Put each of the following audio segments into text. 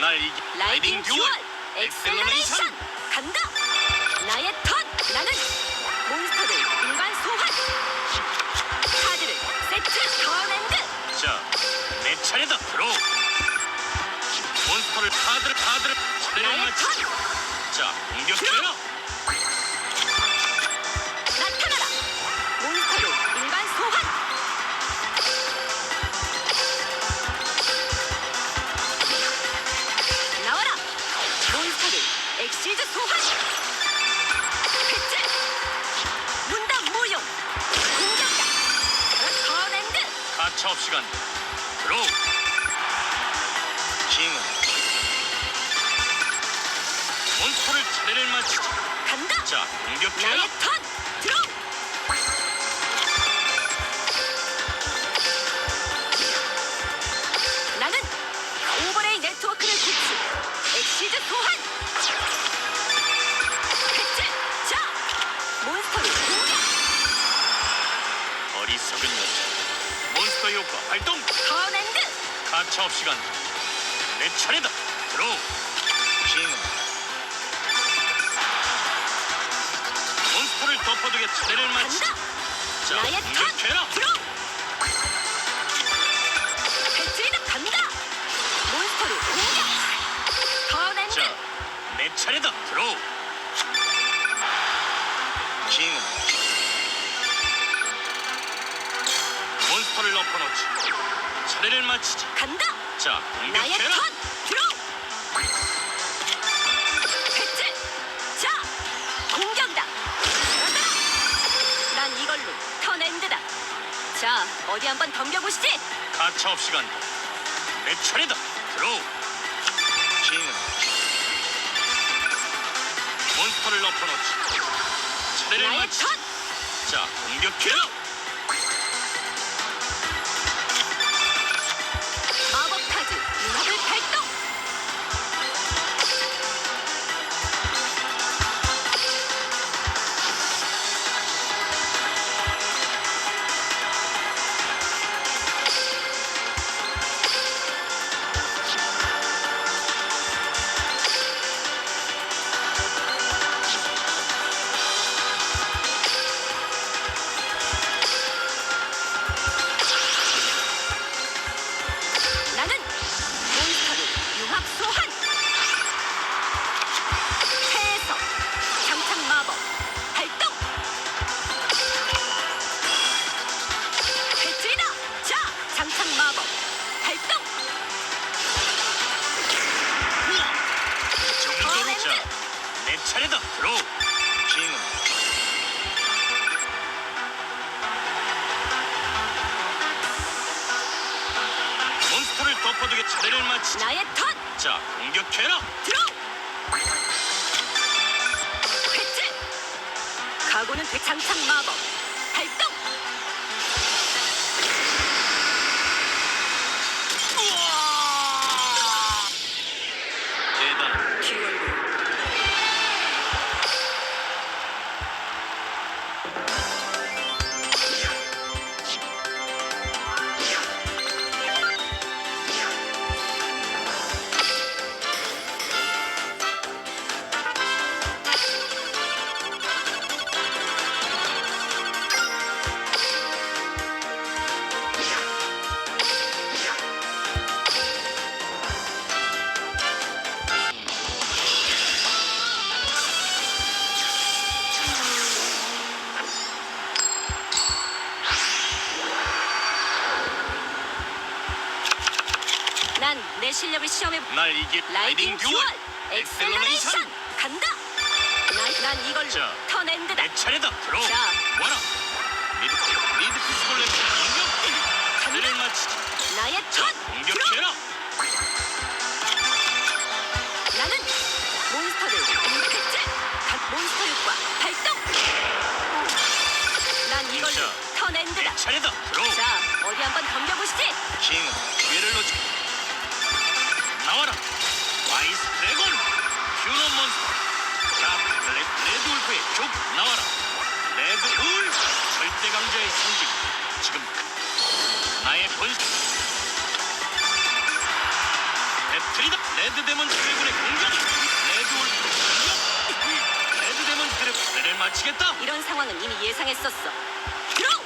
날 이기 라이딩 듀얼 엑셀러레이션 간다. 나의 턴. 나는 몬스터를 일반 소환. 카드를 세트 더랜드. 자, 내 차례다. 들어. 몬스터를 카드를 카드를 나의 맞추. 턴. 자, 공격해라. 가차업 시간. 들어. 킹은 몬스터를 차례를 맞추지. 간다. 자, 공격해라. 나의 턴. 들어. 나는 오버레이 네트워크를 구축. 엑시즈 소환. 효과 발동. 더랜드. 가차업 시간. 내 차례다. 들어. 킹은 몬스터를 덮어두게 차례를 맞추지. 간다. 자, 나의 턴. 공격해라. 들어. 배치는 간다. 몬스터를 공격. 자, 내 차례다. 들어. 킹 은 몬스터를 엎어놓지. 차례를 마치지. 간다. 자, 나의 공격해라. 턴 들어 배치 자 공격다 난 이걸로 턴 엔드다 자 어디 한번 덤벼보시지 가차업 시간. 내 차례다. 들어. 킹은 몬스터를 엎어놓지. 차례를 나의 마치지. 턴 자, 공격해라. 공격해라. 들어! 배치 각오는 돼 장착 마법 난내 실력을 시험해 날 이길 라이딩 듀얼 엑셀러레이션 간다 난, 난 이걸로 자, 턴엔드다 내 차례다. 들어. 자. 와라. 미드 미드 피스볼레 공격. 차례를 마치지. 나의 자, 턴 공격해라. 나는 몬스터를 공격했지 각 몬스터 효과 발동 난 이걸로 자, 턴엔드다 내 차례다. 들어. 자 어디 한번 덤벼보시지 킹은 기회를 놓지. 나와라. 와이스 드래곤. 휴너 몬스터. 자, 레, 레드 울프의 족 나와라. 레드 울. 절대 강자의 상징. 지금 나의 본 배틀이다. 레드 데몬 드래곤의 공격. 레드 울프. 레드 데몬 드래곤 배를 마치겠다. 이런 상황은 이미 예상했었어. 드로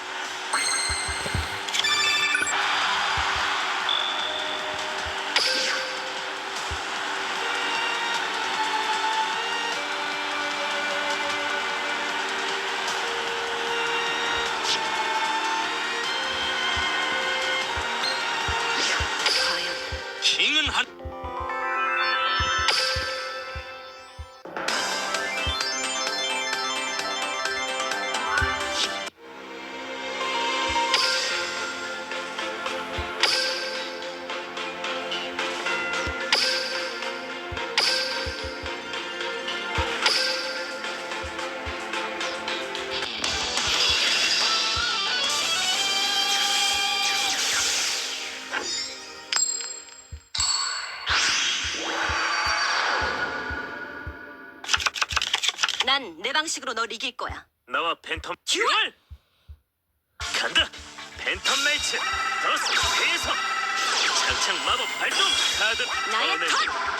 킹 방식으로 널 이길 거야. 나와 팬텀 듀얼! 간다. 팬텀 나이츠 더스 해석. 창창 마법 발동. 카드 나의. 턴!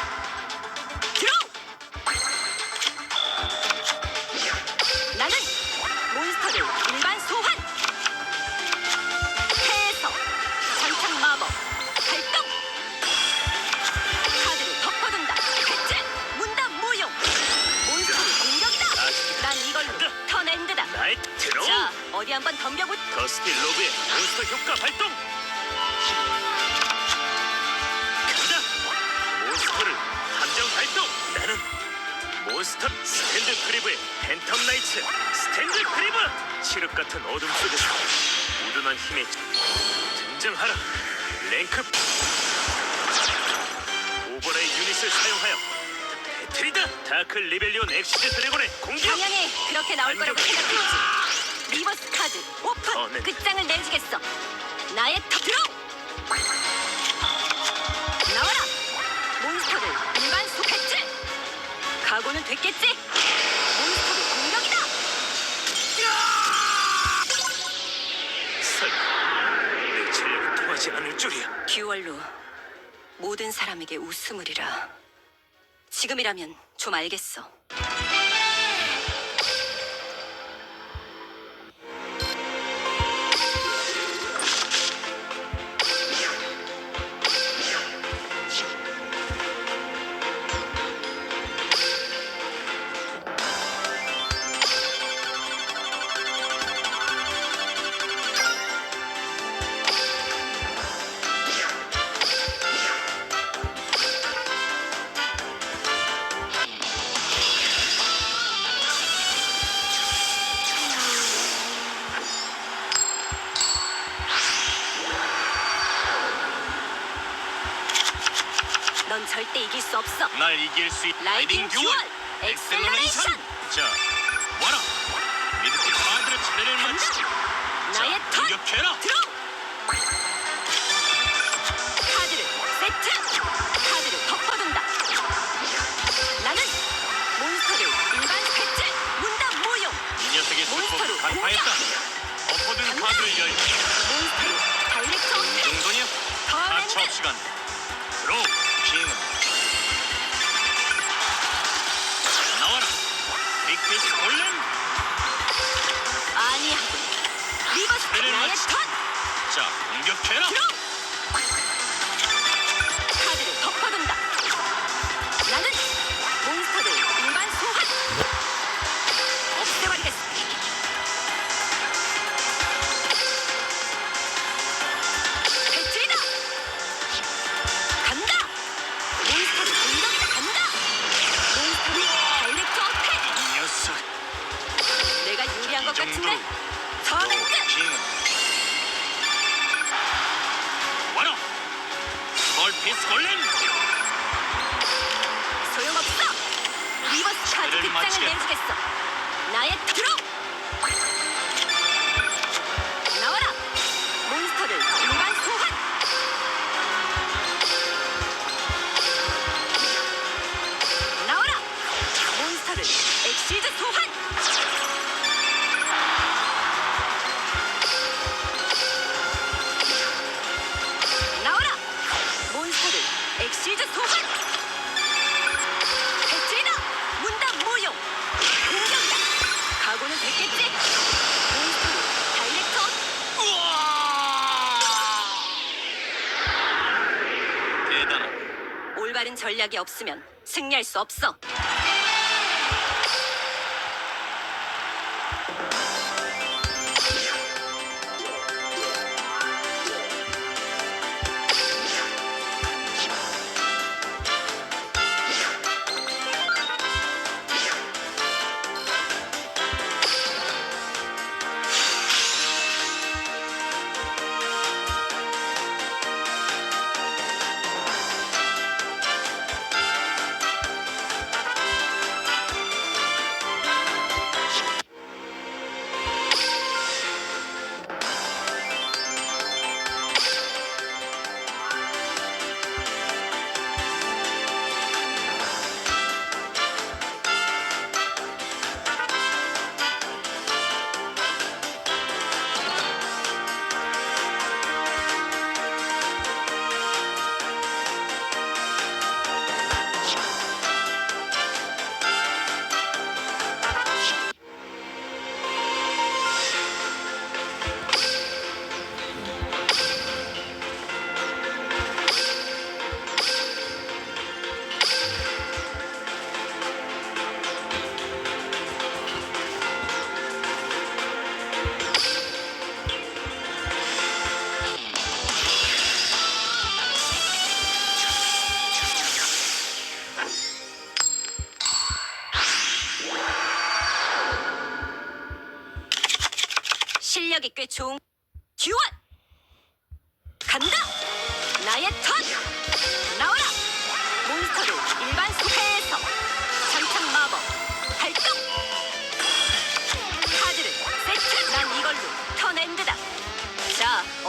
몬스터 효과 발동. 간다. 몬스터를 함정 발동. 나는 몬스터 스탠드 크리브의 팬텀 나이츠 스탠드 크리브. 칠흑 같은 어둠 속에서 우둔한 힘에 등장하라. 랭크 오버레이 유닛을 사용하여 배틀이다. 다크 리벨리온 엑시드 드래곤의 공격. 당연히 그렇게 나올 거라고 생각했지 리버스 카드 오픈 어, 네. 끝장을 내주겠어. 나의 터 드로우 나와라! 몬스터를 일반 소패치 각오는 됐겠지? 몬스터를 공격이다! 설마 내 전력이 통하지 않을 줄이야. 듀얼로 모든 사람에게 웃음을이라. 지금이라면 좀 알겠어 날 이길 수 있. 라이딩 듀얼 엑셀러레이션 자, 와라. 미드pit 카드를 차례를 마치지. 나의 자, 턴 공격해라. 드로 나의 턴 자, 공격해라. 드로우 카드를 덮어둔다. 나는 몬스터를 일반 소환! 없애버리겠어 배틀이다! 간다! 몬스터를 공격이다 간다! 몬스터를 다이렉트 어택! 이 녀석. 내가 유리한 것 이 정도로 같은데 내주겠어. 올바른 전략이 없으면 승리할 수 없어.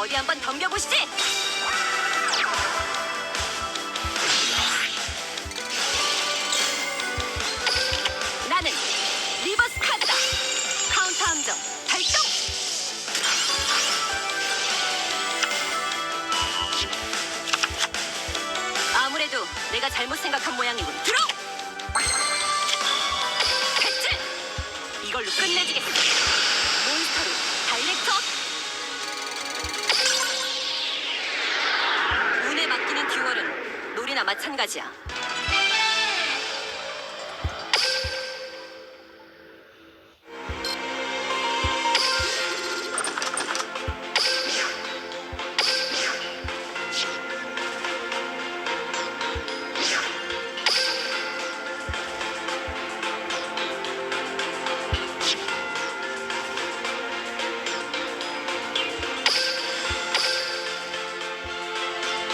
어디 한번 덤벼보시지 나는 리버스 카드다 카운터 함정 발동 아무래도 내가 잘못 생각한 모양이군. 들어! 배트! 이걸로 끝내주겠어. 마찬가지야.